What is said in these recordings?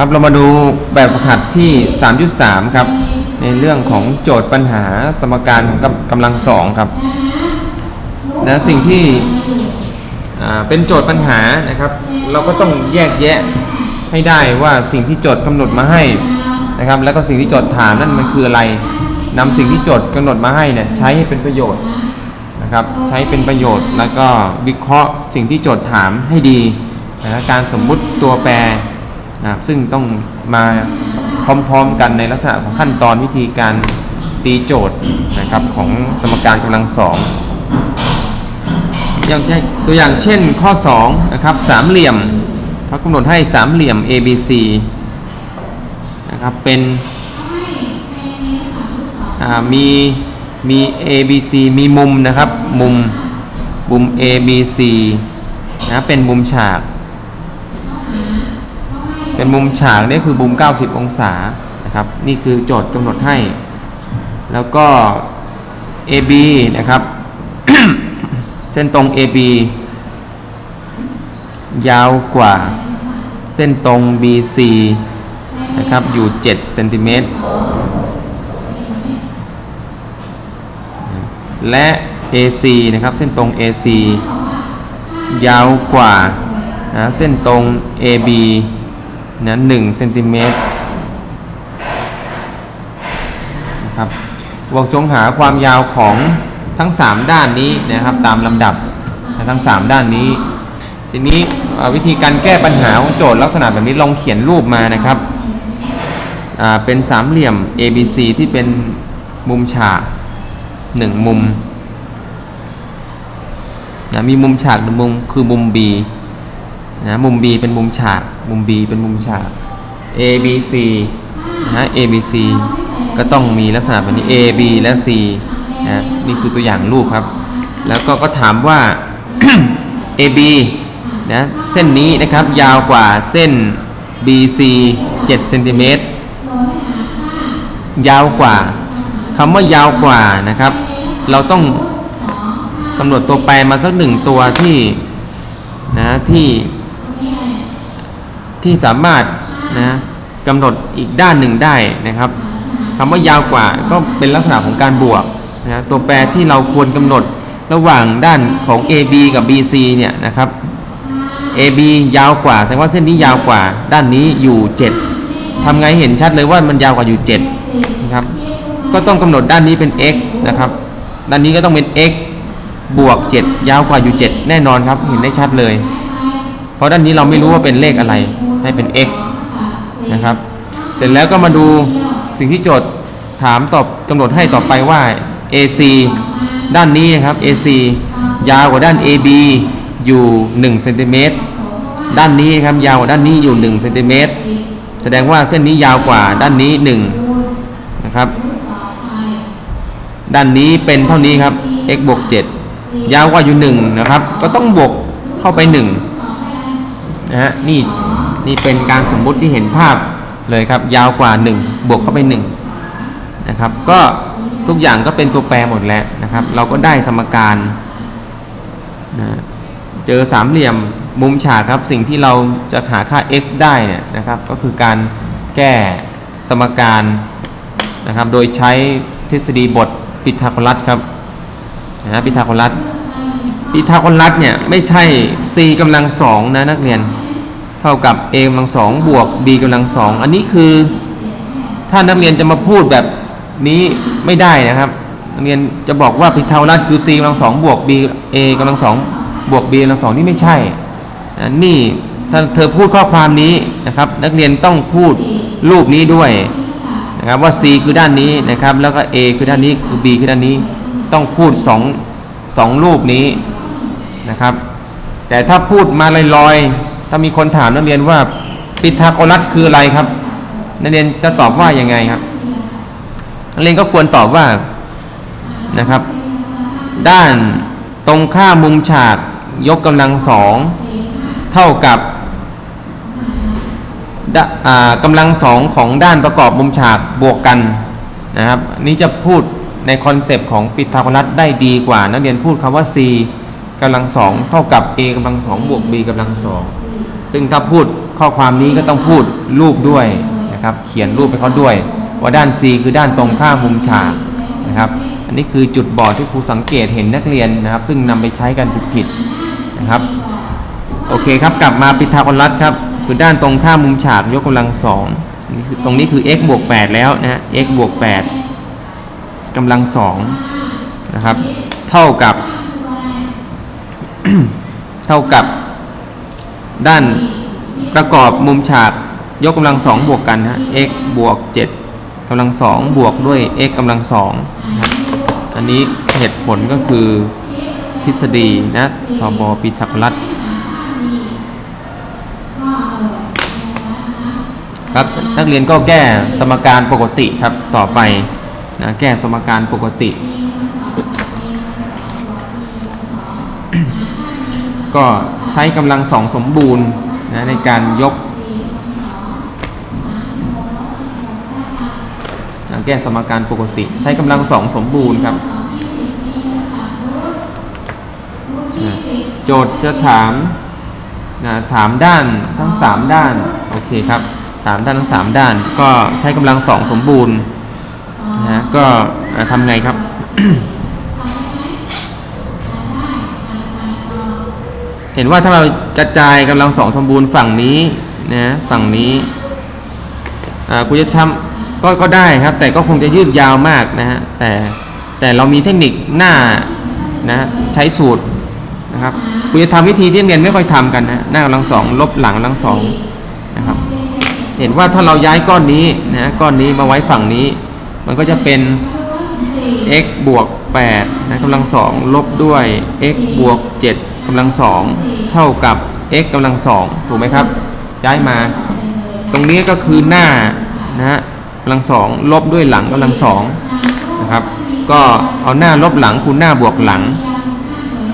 ครับเรามาดูแบบฝึกหัดที่ 3.3 ครับ ในเรื่องของโจทย์ปัญหาสมการของกำกำลังสองครับนะสิ่งที่เป็นโจทย์ปัญหานะครับ เราก็ต้องแยกแยะให้ได้ว่าสิ่งที่โจทย์กำหนดมาให้นะครับ แล้วก็สิ่งที่โจทย์ถามนั่นมันคืออะไรนำสิ่งที่โจทย์กำหนดมาให้เนี่ยใช้ให้เป็นประโยชน์นะครับใช้เป็นประโยชน์แล้วก็วิเคราะห์สิ่งที่โจทย์ถามให้ดีนะการสมมุติตัวแปร นะครับซึ่งต้องมาพร้อมๆกันในลักษณะของขั้นตอนวิธีการตีโจทย์นะครับของสมการกำลังสองอย่างตัวอย่างเช่นข้อ2นะครับสามเหลี่ยมเขากำหนดให้สามเหลี่ยม ABC นะครับเป็นมีมี ABC มีมุมนะครับมุมมุม ABC นะเป็นมุมฉาก เป็นมุมฉากนี่คือมุม 90 องศานะครับ นี่คือโจทย์กำหนดให้ แล้วก็ AB นะครับ เส้นตรง AB ยาวกว่าเส้นตรง BC นะครับ อยู่ 7 เซนติเมตร และ AC นะครับ เส้นตรง AC ยาวกว่านะเส้นตรง AB นะหนึ่งเซนติเมตรนะครับบอกจงหาความยาวของทั้ง 3 ด้านนี้นะครับตามลำดับทั้ง 3 ด้านนี้ ทีนี้วิธีการแก้ปัญหาของโจทย์ลักษณะแบบนี้ลองเขียนรูปมานะครับเป็นสามเหลี่ยม ABC ที่เป็นมุมฉากหนึ่งมุมนะมีมุมฉากหนึ่งมุมคือมุม B นะมุม B เป็นมุมฉากมุม B เป็นมุมฉาก A B C นะ A B C ก็ต้องมีลักษณะแบบนี้ A B และ C นะนี่คือตัวอย่างรูปครับ แล้วก็ก็ถามว่า A B นะเส้นนี้นะครับยาวกว่าเส้น B C 7เซนติเมตรยาวกว่าคำว่ายาวกว่านะครับ เราต้องกำหนดตัวแปรมาสักหนึ่งตัวที่นะที่ ที่สามารถนะกำหนดอีกด้านหนึ่งได้นะครับคำว่ายาวกว่าก็เป็นลักษณะของการบวกนะตัวแปรที่เราควรกำหนดระหว่างด้านของ AB กับ BC เนี่ยนะครับ AB ยาวกว่าแสดงว่าเส้นนี้ยาวกว่า ด้านนี้อยู่ 7ทำไงเห็นชัดเลยว่ามันยาวกว่าอยู่7นะครับก็ต้องกำหนดด้านนี้เป็น x นะครับด้านนี้ก็ต้องเป็น x บวก 7 ยาวกว่าอยู่ 7 แน่นอนครับ เห็นได้ชัดเลย เพราะด้านนี้เราไม่รู้ว่าเป็นเลขอะไร ให้เป็น x นะครับ เสร็จแล้วก็มาดูสิ่งที่โจทย์ถามตอบกำหนดให้ต่อไปว่า AC ด้านนี้นะครับ AC ยาวกว่าด้าน AB อยู่1เซนติเมตรด้านนี้ครับยาวกว่าด้านนี้อยู่1เซนติเมตรแสดงว่าเส้นนี้ยาวกว่าด้านนี้1นะครับด้านนี้เป็นเท่านี้ครับ x บวก7ยาวกว่าอยู่1นะครับ ก็ต้องบวกเข้าไป1นะฮะนี่ นี่เป็นการสมมุติที่เห็นภาพเลยครับ ยาวกว่า 1 บวกเข้าไป1นะครับ ก็ทุกอย่างก็เป็นตัวแปรหมดแล้วนะครับ เราก็ได้สมการนะเจอสามเหลี่ยมมุมฉากครับ สิ่งที่เราจะหาค่า x ได้เนี่ยนะครับ ก็คือการแก้สมการนะครับ โดยใช้ทฤษฎีบทปิทาโกรัสครับนะปิทาโกรัสปิทาโกรัสเนี่ยไม่ใช่ c กำลังสองนะนักเรียน เท่ากับ a กำลังสองบวก b กำลังสองอันนี้คือ ถ้านักเรียนจะมาพูดแบบนี้ไม่ได้นะครับนักเรียนจะบอกว่าพิทาโกรัสคือ c กำลังสองบวก b a กำลังสองบวก b กำลังสองนี่ไม่ใช่อ่านี่ถ้าเธอพูดข้อความนี้นะครับ นักเรียนต้องพูดรูปนี้ด้วยนะครับว่า c คือด้านนี้นะครับ แล้วก็ a คือด้านนี้คือ b คือด้านนี้ต้องพูดสองสองรูปนี้นะครับ แต่ถ้าพูดมาลอยๆ ถ้ามีคนถามนักเรียนว่าปิทาโกรัสคืออะไรครับ นักเรียนจะตอบว่ายังไงครับ นักเรียนก็ควรตอบว่านะครับ ด้านตรงข้ามมุมฉากยกกำลังสองเท่ากับดะอ่ากำลังสองของด้านประกอบมุมฉากบวกกันนะครับนนี้จะพูดในคอนเซปต์ของปิทาโกรัสได้ดีกว่า นักเรียนพูดคำว่า c กำลังสองเท่ากับ a กำลังสองบวก b กำลังสอง ซึ่งถ้าพูดข้อความนี้ก็ต้องพูดรูปด้วยนะครับ เขียนรูปไปเขาด้วย ว่าด้าน C คือด้านตรงข้ามมุมฉากนะครับ อันนี้คือจุดบอดที่ครูสังเกตเห็นนักเรียนนะครับ ซึ่งนำไปใช้กันผิดๆนะครับ โอเคครับกลับมาปิทาโกรัสครับ คือด้านตรงข้ามมุมฉากยกกำลังสองนี่คือตรงนี้คือ x บวก8แล้วนะฮะ x บวก8กำลังสองนะครับ เท่ากับ เท่ากับ ด้านประกอบมุมฉากยกกำลังสองบวกกันนะ x บวก7กำลังสองบวกด้วย x กำลังสองนะครับอันนี้เหตุผลก็คือทฤษฎีนะทบปิทาโกรัสครับนักเรียนก็แก้สมการปกติครับต่อไปนะแก้สมการปกติ ก็ ช้กำลังสองสมบูรณ์นะในการยกแก้สมการปกติ ใช้กำลังสองสมบูรณ์ครับนะโจทย์จะถามนะถามด้านทั้งสามด้าน โอเคครับสามด้านทั้งสามด้าน ก็ใช้กำลังสองสมบูรณ์นะฮะก็ทำไงครับ เห็นว่าถ้าเรากระจายกำลังสองสมบูรณ์ฝั่งนี้นะฝั่งนี้กูจะทำก็ก็ได้ครับ แต่ก็คงจะยืดยาวมากนะฮะแต่แต่เรามีเทคนิคหน้านะใช้สูตรนะครับกูจะทำวิธีที่เรียนไม่ค่อยทำกันนะหน้ากำลังสองลบหลังกำลังสองนะครับเห็นว่าถ้าเราย้ายก้อนนี้นะก้อนนี้มาไว้ฝั่งนี้ มันก็จะเป็น x บวก8นะกำลังสองลบด้วย x บวก7 กำลังสองเท่ากับ x กำลังสองถูกไหมครับ ย้ายมา ตรงนี้ก็คือหน้านะฮะกำลังสองลบด้วยหลังกำลังสองนะครับ ก็เอาหน้าลบหลังคูณหน้าบวกหลัง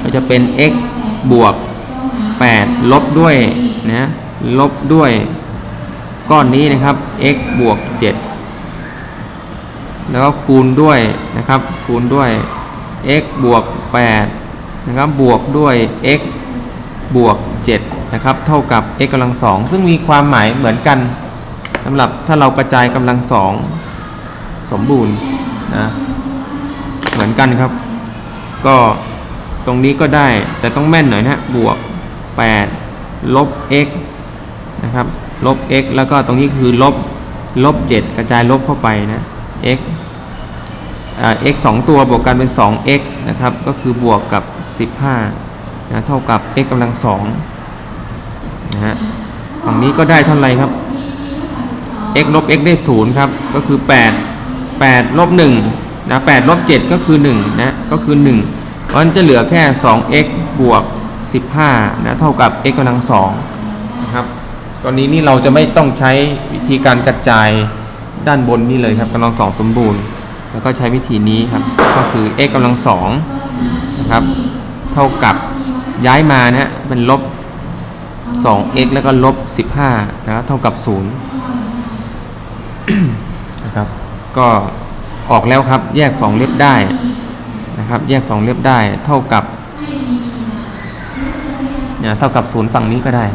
ก็จะเป็น x บวก 8 ลบด้วยนะลบด้วยก้อนนี้นะครับ x บวก 7 แล้วก็คูณด้วยนะครับ คูณด้วย x บวก 8 นะครับบวกด้วย x บวก7นะครับเท่ากับ x กำลังสองซึ่งมีความหมายเหมือนกันสำหรับถ้าเรากระจายกำลังสองสมบูรณ์นะเหมือนกันครับ ก็ตรงนี้ก็ได้แต่ต้องแม่นหน่อยนะบวก 8 ลบ x นะครับลบ x แล้วก็ตรงนี้คือลบลบ 7 กระจายลบเข้าไปนะ x อ่า x 2 ตัวบวกกันเป็น 2x นะครับ ก็คือบวกกับ 15นะเท่ากับ x กำลัง2นะฮะฝั่งนี้ก็ได้เท่าไหร่ครับ x ลบ x ได้0ครับก็คือ 8 8ลบ1นะ8ลบ7ก็คือ1นะก็คือ1เพราะฉะนั้นจะเหลือแค่ 2x บวก 15นะเท่ากับ x กำลัง2นะครับตอนนี้นี่เราจะไม่ต้องใช้วิธีการกระจายด้านบนนี่เลยครับกำลังสองสมบูรณ์ แล้วก็ใช้วิธีนี้ครับ ก็คือ x กำลังสองนะครับ ท่ากับย้ายมานะฮะเป็นลบ 2x แล้วก็ลบ 15นะครับเท่ากับ0นะครับ ก็ออกแล้วครับ แยก 2 เล็บได้นะครับ แยก 2 เล็บได้เท่ากับเนี่ยเท่ากับ 0 ฝั่งนี้ก็ได้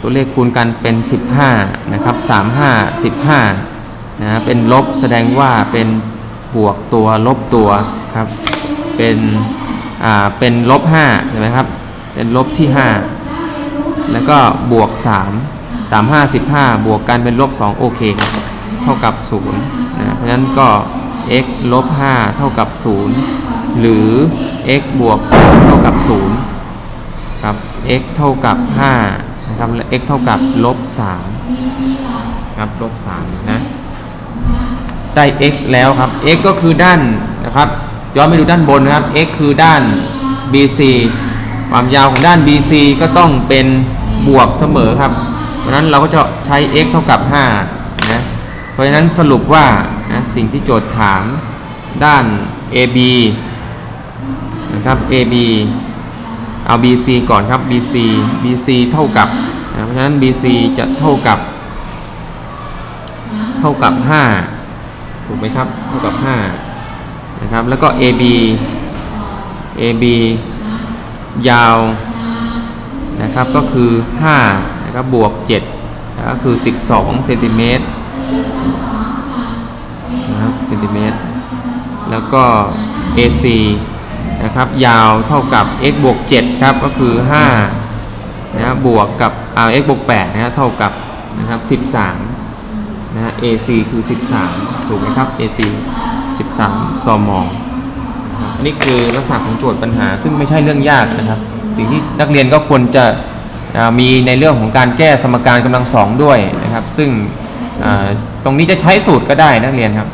ตัวเลขคูณกันเป็น 15 นะครับ 35 15 นะเป็นลบแสดงว่าเป็นบวกตัวลบตัวครับ เป็น อ่าเป็นลบ5ใช่ไหมครับ เป็นลบที่ 5 แล้วก็บวก 3 3 5 15 บวกกันเป็นลบ 2 โอเคครับเท่ากับ0นะเพราะฉะนั้นก็ x ลบ 5 เท่ากับ 0 หรือ x บวก2เท่ากับ0ครับ x เท่ากับ5นะครับและ x เท่ากับลบ3ครับลบ3นะได้ x แล้วครับ x ก็คือด้านนะครับ ย้อนไปดูด้านบนนะครับ x คือด้าน bc ความยาวของด้าน bc ก็ต้องเป็นบวกเสมอครับ เพราะนั้นเราก็จะใช้ x เท่ากับ5นะเพราะฉะนั้นสรุปว่านะสิ่งที่โจทย์ถามด้าน ab นะครับ ab เอา BC ก่อนครับ BC BC เท่ากับนะเพราะฉะนั้น BC จะเท่ากับ เท่ากับ 5 ถูกไหมครับ เท่ากับ 5 นะครับ แล้วก็ AB AB ยาวนะครับก็คือ5นะครับนะครับวก7ก็คือ 12เซนติเมตรนะครับเซนติเมตรแล้วก็ AC นะครับยาวเท่ากับ x บวก7ครับก็คือ5นะบวกกับ r x บวก8นะเท่ากับนะครับ13นะฮะ AC คือ 13 ถูกไหมครับ AC 13ซอมองอันนี้คือลักษณะของโจทย์ปัญหา ซึ่งไม่ใช่เรื่องยากนะครับ สิ่งที่นักเรียนก็ควรจะมีในเรื่องของการแก้สมการกำลังสองด้วยนะครับ ซึ่งตรงนี้จะใช้สูตรก็ได้นักเรียนครับ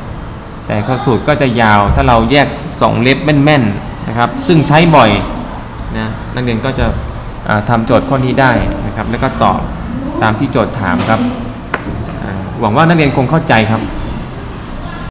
แต่ข้อสูตรก็จะยาวถ้าเราแยก 2 เล็บแม่นๆนะครับ ซึ่งใช้บ่อยนะนักเรียนก็จะอ่าทำโจทย์ข้อนี้ได้นะครับ แล้วก็ตอบตามที่โจทย์ถามครับหวังว่านักเรียนคงเข้าใจครับ